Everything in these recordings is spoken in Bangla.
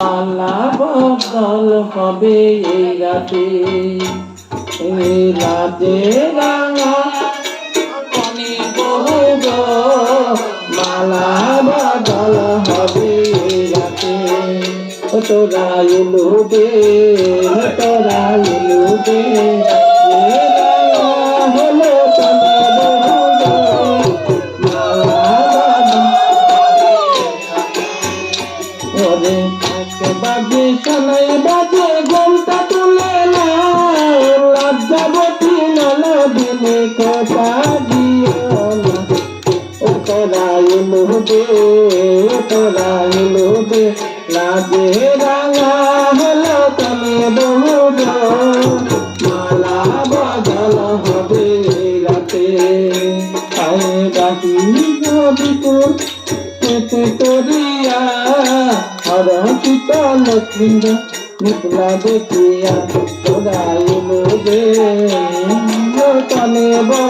মালা বদল হবে এই রাতে। এই রাতে রাঙা কনে বহু গো মালা বদল হবে এই রাতে। তোরা এলুবে তোরা এলুবে তোরা এলুবে তোরা এলুবে লাজে রাঙা হলো তনে বহু গো। মালা বদল হবে রাতে। আয় বাকি বিপুর পেতে করিয়া হর চিতা লক্ষ্মীর নিপলা দেখিয়া এলো রে তনে বহু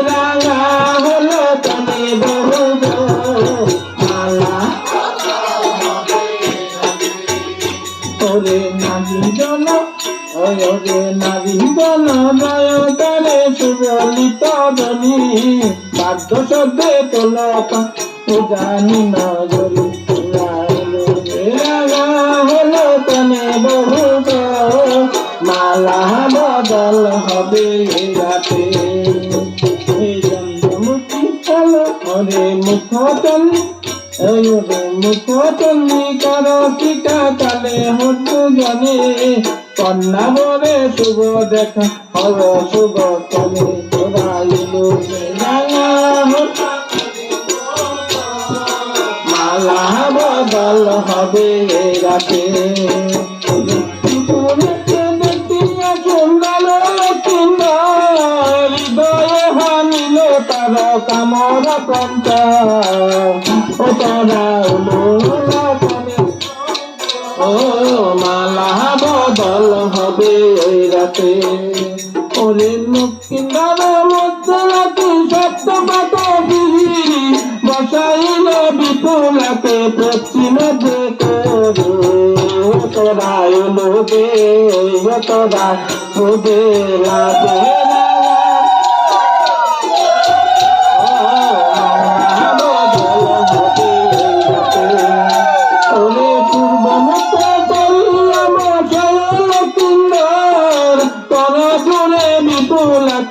বাদ্য শব্দে তোলক জানি নগরী লাইলো হলো তনে বহু মালা বদল হবে রাতে। ওরে মুখ মুখ চলি কর টিকা কালে হতু জানে। কন্যা বরে শুভ দেখা হব শুভ রাঙা হতো মালা বদল হবে রাতে। কামর পঞ্চ ও তারা ও মালা বদল হবে ওই রাতে। ওরে লক্ষ্মীন্দার মধ্যে রাতে সপ্ত পাতা বিহিরি বসাইল বিপুলাতে পশ্চিমে করে তোরা লোকে তোরা ওদে লাগে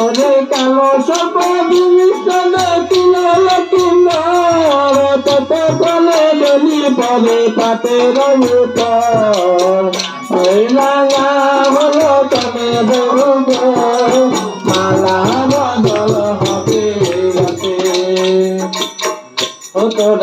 ওরে কালো সব জিনিস কিনাল কিনার তত কলে গলি পরে পাতে উপর ওই রাঙা হলো তবে গো। মালা